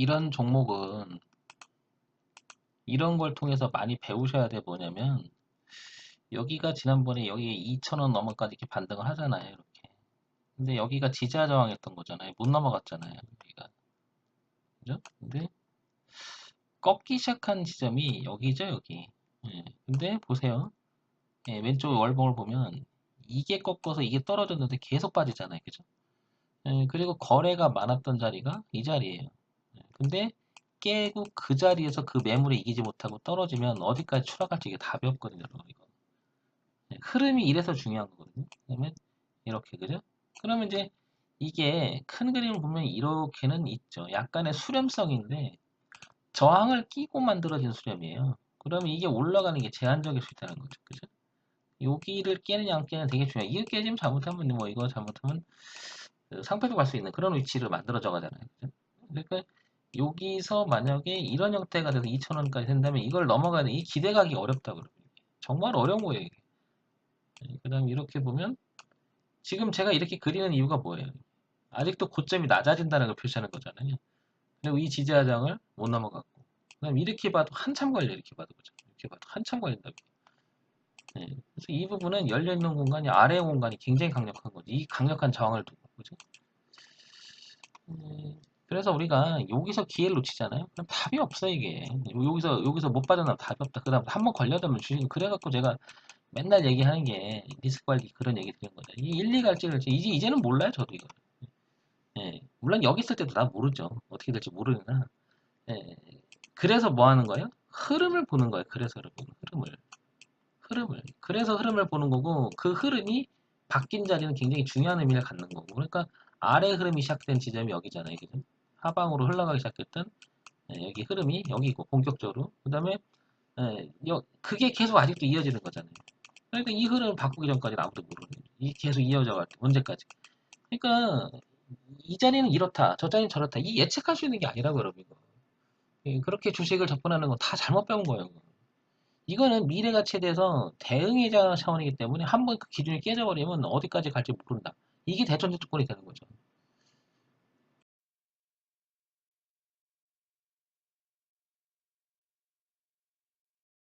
이런 종목은 이런 걸 통해서 많이 배우셔야 돼. 뭐냐면 여기가 지난번에 여기 2,000원 넘어까지 이렇게 반등을 하잖아요 이렇게. 근데 여기가 지지하 저항했던 거잖아요. 못 넘어갔잖아요 여기가. 그죠? 근데 꺾기 시작한 지점이 여기죠 여기. 예, 근데 보세요. 예, 왼쪽 월봉을 보면 이게 꺾어서 이게 떨어졌는데 계속 빠지잖아요 그죠? 예, 그리고 거래가 많았던 자리가 이 자리예요. 예, 근데 깨고 그 자리에서 그 매물에 이기지 못하고 떨어지면 어디까지 추락할지 이게 답이 없거든요. 여러분. 네, 흐름이 이래서 중요한 거거든요. 그러면 이렇게 그죠? 그러면 이제 이게 큰 그림을 보면 이렇게는 있죠. 약간의 수렴성인데 저항을 끼고 만들어진 수렴이에요. 그러면 이게 올라가는 게 제한적일 수 있다는 거죠. 그죠? 여기를 깨느냐 안 깨느냐 되게 중요해요. 이거 깨지면 잘못하면 뭐 이거 잘못하면 그 상패도 갈수 있는 그런 위치를 만들어져 가잖아요. 그죠? 그러니까 여기서 만약에 이런 형태가 돼서 2,000원까지 된다면 이걸 넘어가야 돼. 이 기대가기 어렵다 그러면 정말 어려운 거예요. 이게. 그 다음에 이렇게 보면 지금 제가 이렇게 그리는 이유가 뭐예요? 아직도 고점이 낮아진다는 걸 표시하는 거잖아요. 그리고 이 지지하장을 못 넘어갔고 그 다음에 이렇게 봐도 한참 걸려 이렇게 봐도 그죠? 이렇게 봐도 한참 걸린다. 네. 그래서 이 부분은 열려있는 공간이 아래 공간이 굉장히 강력한 거지. 이 강력한 저항을 두고 그죠? 음, 그래서 우리가 여기서 기회를 놓치잖아요. 그럼 답이 없어 이게. 여기서 여기서 못 빠져나면 답이 없다. 그다음 한 번 걸려들면 주식 그래갖고 제가 맨날 얘기하는 게 리스크 관리 그런 얘기 드린 거죠. 이 1, 2 갈지를 이제 이제는 몰라요 저도 이거. 예, 물론 여기 있을 때도 나 모르죠. 어떻게 될지 모르니까. 예, 그래서 뭐 하는 거예요? 흐름을 보는 거예요. 그래서 흐름을 흐름을 그래서 흐름을 보는 거고 그 흐름이 바뀐 자리는 굉장히 중요한 의미를 갖는 거고 그러니까 아래 흐름이 시작된 지점이 여기잖아요. 그죠? 하방으로 흘러가기 시작했던 예, 여기 흐름이 여기고 본격적으로 그 다음에 그게 계속 아직도 이어지는 거잖아요. 그러니까 이 흐름을 바꾸기 전까지는 아무도 모르는. 이게 계속 이어져 갈 때, 언제까지. 그러니까 이 자리는 이렇다, 저 자리는 저렇다. 이 예측할 수 있는 게 아니라고 여러분 이거. 예, 그렇게 주식을 접근하는 건 다 잘못 배운 거예요. 이거는 미래 가치에 대해서 대응이자 차원이기 때문에 한번 그 기준이 깨져버리면 어디까지 갈지 모른다. 이게 대전제 조건이 되는 거죠.